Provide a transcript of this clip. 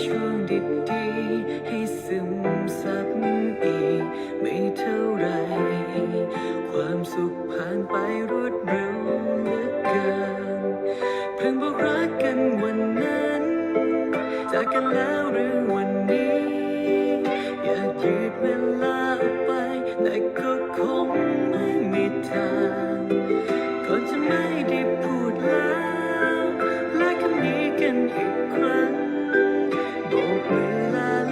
ช่วงดีๆให้ซึมซับอีก ไม่เท่าไร ความสุขผ่านไปรวดเร็วเหลือเกิน เพิ่งบอกรักกันวันนั้น จากกันแล้วหรือวันนี้ อยากยืดเวลาไป แต่ก็คงไม่มีทางก็จะไม่ได้พูดแล้วและคำนี้กันอีกครั้ง 都回来了。